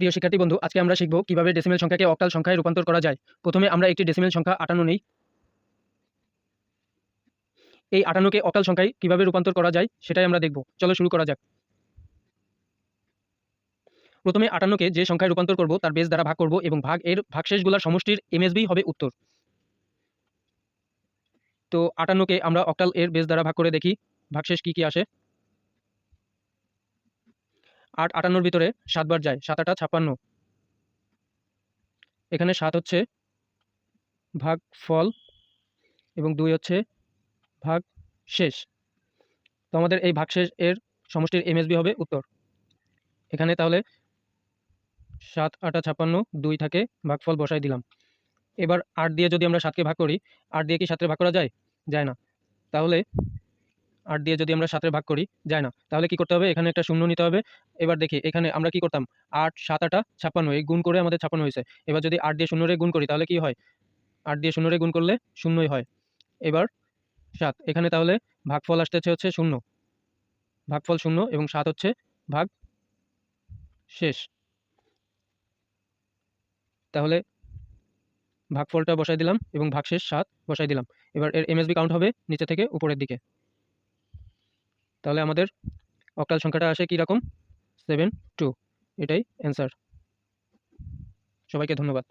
প্রিয় শিক্ষার্থী বন্ধু, আজকে আমরা শিখব কীভাবে ডেসিমেল সংখ্যাকে অক্টাল সংখ্যায় রূপান্তর করা যায়। প্রথমে আমরা একটি ডেসিমেল সংখ্যা আটান্ন নেই। এই আটান্নকে অক্টাল সংখ্যায় কীভাবে রূপান্তর করা যায় সেটাই আমরা দেখব। চলো শুরু করা যাক। প্রথমে আটান্নকে যে সংখ্যায় রূপান্তর করব তার বেস দ্বারা ভাগ করব এবং ভাগ এর ভাগশেষগুলোর সমষ্টির এমএসবি হবে উত্তর। তো আটান্নকে আমরা অক্টাল এর বেস দ্বারা ভাগ করে দেখি। ভাগশেষ কি কি আসে? আট আটান্নর ভিতরে সাতবার যায়, সাত আটা ছাপ্পান্ন। এখানে সাত হচ্ছে ভাগ ফল এবং দুই হচ্ছে ভাগ শেষ। তো আমাদের এই ভাগশেষ এর সমষ্টির এমএসবি হবে উত্তর। এখানে তাহলে সাত আটা ছাপ্পান্ন, দুই থাকে ভাগফল বসাই দিলাম। এবার আট দিয়ে যদি আমরা সাতকে ভাগ করি, আট দিয়ে কি সাতের ভাগ করা যায়? যায় না। তাহলে আট দিয়ে যদি আমরা সাতের ভাগ করি, যায় না। তাহলে কি করতে হবে? এখানে একটা শূন্য নিতে হবে। এবার দেখি, এখানে আমরা কি করতাম? আট, সাত, আটা ছাপ্পান্ন, এই গুণ করে আমাদের ছাপ্পান্ন হয়েছে। এবার যদি আট দিয়ে শূন্যরে গুণ করি, তাহলে কি হয়? আট দিয়ে শূন্যরে গুণ করলে শূন্যই হয়। এবার সাত, এখানে তাহলে ভাগফল আসতেছে হচ্ছে শূন্য। ভাগফল শূন্য এবং সাত হচ্ছে ভাগ শেষ। তাহলে ভাগফলটা বসাই দিলাম এবং ভাগশেষ সাত বসাই দিলাম। এবার এর এমএসবি কাউন্ট হবে নিচে থেকে উপরের দিকে। তাহলে আমাদের অক্টাল সংখ্যাটা আসে কী রকম? সেভেন টু এটাই অ্যান্সার সবাইকে ধন্যবাদ।